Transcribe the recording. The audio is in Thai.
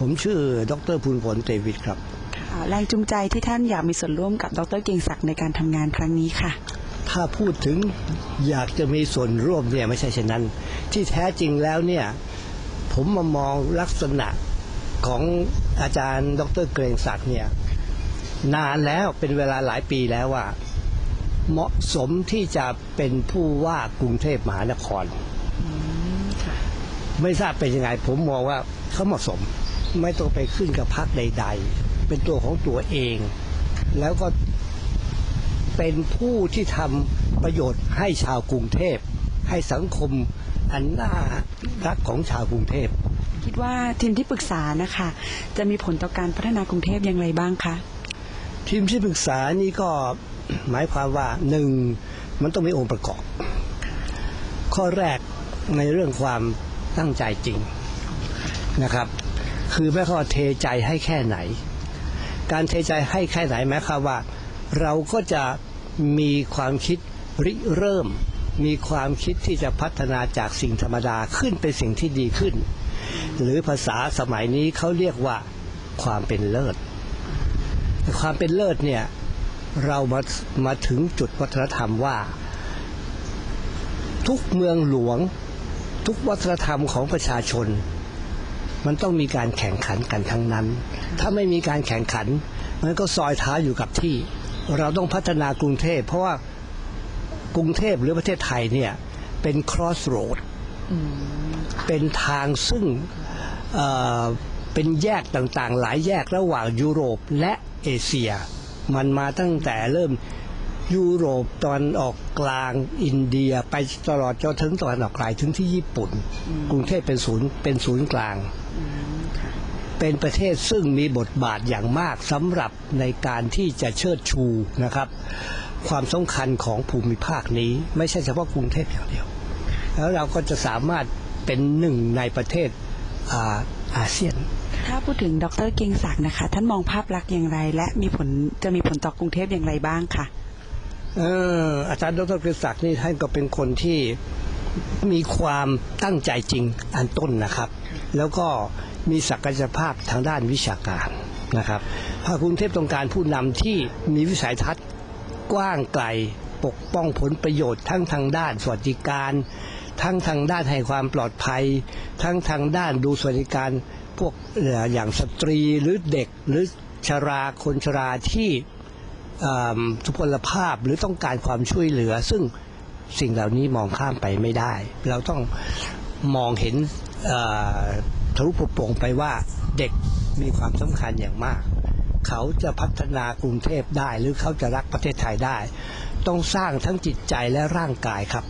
ผมชื่อ ดรภูลผลเตวิทครับอ่าแรงจูงใจที่ท่านอยากมีส่วนร่วมกับดรเก่งศักดิ์ในการทำงานครั้งนี้ค่ะ ถ้าพูดถึงอยากจะมีส่วนร่วมเนี่ยไม่ใช่เช่นนั้น ที่แท้จริงแล้วเนี่ยผมมามองลักษณะของอาจารย์ ดรเกรงศักดิ์เนี่ยนานแล้วเป็นเวลาหลายปีแล้วว่า เหมาะสมที่จะเป็นผู้ว่ากรุงเทพมหานครไม่ทราบเป็นยังไง ผมมองว่าเขาเหมาะสม ไม่ต้องไปขึ้นกับพรรคใด ๆ เป็นตัวของตัวเอง แล้วก็เป็นผู้ที่ทำประโยชน์ให้ชาวกรุงเทพ ให้สังคมอันน่ารักของชาวกรุงเทพ คิดว่าทีมที่ปรึกษานะคะ จะมีผลต่อการพัฒนากรุงเทพอย่างไรบ้างคะทีมที่ปรึกษานี่ก็หมายความว่าหนึ่งมันต้องมีองค์ประกอบ ข้อแรกในเรื่องความตั้งใจจริงนะครับ คือแม้ความว่าเทใจให้แค่ไหน การเทใจให้แค่ไหนหมายความว่า เราก็จะมีความคิดริเริ่ม มีความคิดที่จะพัฒนาจากสิ่งธรรมดาขึ้นเป็นสิ่งที่ดีขึ้น หรือภาษาสมัยนี้เขาเรียกว่าความเป็นเลิศ ความเป็นเลิศเนี่ยเรามามาถึงจุดวัฒนธรรมว่า ทุกเมืองหลวง ทุกวัฒนธรรมของประชาชน มันต้องมีการแข่งขันกันทั้งนั้น ถ้าไม่มีการแข่งขัน มันก็ซอยเท้าอยู่กับที่ เราต้องพัฒนากรุงเทพ เพราะว่ากรุงเทพหรือประเทศไทยเนี่ยเป็น crossroad เป็นทางซึ่งเเป็นแยกต่างๆ หลายแยกระหว่างยุโรปและเอเชีย มันมาตั้งแต่เริ่ม ยุโรปตอนออกกลางอินเดียไปตลอดจนถึงตอนออกไกลถึงที่ญี่ปุ่น กรุงเทพเป็นศูนย์เป็นศูนย์กลาง เป็นประเทศซึ่งมีบทบาทอย่างมากสำหรับในการที่จะเชิดชูนะครับ ความสำคัญของภูมิภาคนี้ไม่ใช่เฉพาะกรุงเทพอย่างเดียว แล้วเราก็จะสามารถเป็นหนึ่งในประเทศอาอาเซียนถ้าพูดถึงดรเก่งศักดิ์นะคะ ท่านมองภาพลักษณ์อย่างไร และมีผลจะมีผลต่อกรุงเทพอย่างไรบ้างคะ เอออาจารย์ดรกฤษศักดิ์นี่ท่านก็เป็นคนที่มีความตั้งใจจริงอันต้นนะครับ แล้วก็มีศักยภาพทางด้านวิชาการนะครับภาคกรุงเทพต้องการผู้นำที่มีวิสัยทัศน์กว้างไกลปกป้องผลประโยชน์ทั้งทางด้านสวัสดิการ ทั้งทางด้านให้ความปลอดภัย ทั้งทางด้านดูสวัสดิการพวกอย่างสตรีหรือเด็กหรือชราคนชราที่ ทุพพลภาพหรือต้องการความช่วยเหลือ ซึ่งสิ่งเหล่านี้มองข้ามไปไม่ได้ เราต้องมองเห็นทะลุปรุโปร่งไปว่าเด็กมีความสำคัญอย่างมาก เขาจะพัฒนากรุงเทพได้ หรือเขาจะรักประเทศไทยได้ ต้องสร้างทั้งจิตใจและร่างกายครับ